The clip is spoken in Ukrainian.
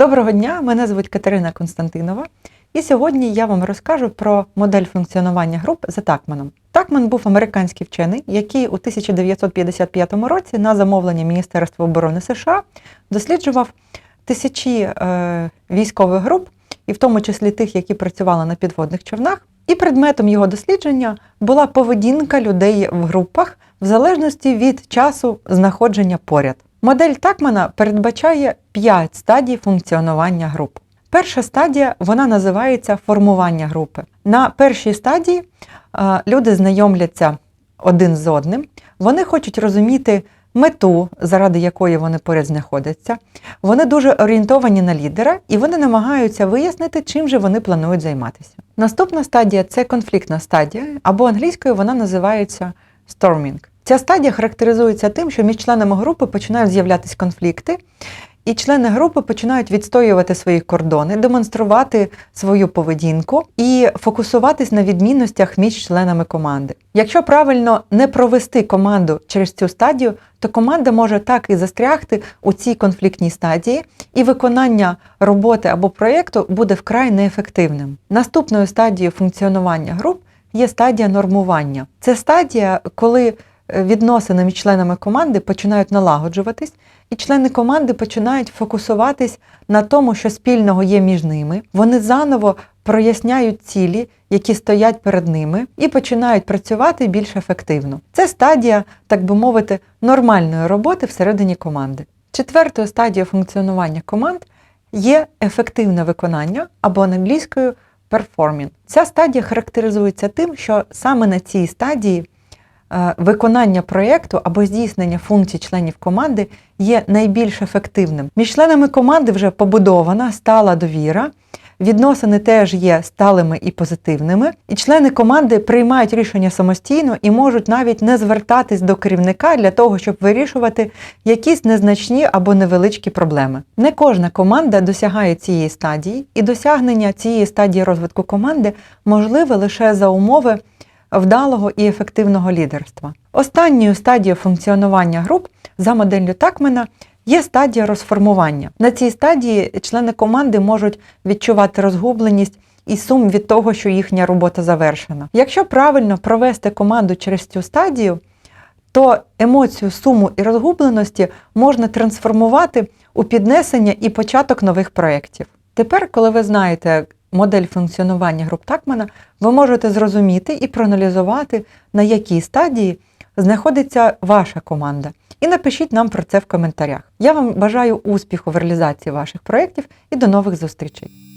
Доброго дня, мене звуть Катерина Константинова, і сьогодні я вам розкажу про модель функціонування груп за Такманом. Такман був американський вчений, який у 1955 році на замовлення Міністерства оборони США досліджував тисячі е, військових груп, і в тому числі тих, які працювали на підводних човнах. І предметом його дослідження була поведінка людей в групах в залежності від часу знаходження поряд. Модель Такмана передбачає 5 стадій функціонування груп. Перша стадія вона називається формування групи. На першій стадії е, люди знайомляться один з одним, вони хочуть розуміти мету, заради якої вони поряд знаходяться. Вони дуже орієнтовані на лідера і вони намагаються вияснити, чим же вони планують займатися. Наступна стадія це конфліктна стадія, або англійською вона називається storming. Ця стадія характеризується тим, що між членами групи починають з'являтися конфлікти, і члени групи починають відстоювати свої кордони, демонструвати свою поведінку і фокусуватись на відмінностях між членами команди. Якщо правильно не провести команду через цю стадію, то команда може так і застрягти у цій конфліктній стадії, і виконання роботи або проєкту буде вкрай неефективним. Наступною стадією функціонування груп є стадія нормування. Це стадія, коли відносини між членами команди починають налагоджуватись, і члени команди починають фокусуватись на тому, що спільного є між ними. Вони заново проясняють цілі, які стоять перед ними, і починають працювати більш ефективно. Це стадія, так би мовити, нормальної роботи всередині команди. Четвертою стадією функціонування команд є ефективне виконання або англійською performing. Ця стадія характеризується тим, що саме на цій стадії виконання проєкту або здійснення функцій членів команди є найбільш ефективним. Між членами команди вже побудована стала довіра. Відносини теж є сталими і позитивними, і члени команди приймають рішення самостійно і можуть навіть не звертатись до керівника для того, щоб вирішувати якісь незначні або невеличкі проблеми. Не кожна команда досягає цієї стадії, і досягнення цієї стадії розвитку команди можливе лише за умови вдалого і ефективного лідерства. Останньою стадією функціонування груп за моделлю Такмена є стадія розформування. На цій стадії члени команди можуть відчувати розгубленість і сум від того, що їхня робота завершена. Якщо правильно провести команду через цю стадію, то емоцію суму і розгубленості можна трансформувати у піднесення і початок нових проєктів. Тепер, коли ви знаєте, модель функціонування груп Такмана, ви можете зрозуміти і проаналізувати, на якій стадії знаходиться ваша команда. І напишіть нам про це в коментарях. Я вам бажаю успіху в реалізації ваших проєктів і до нових зустрічей!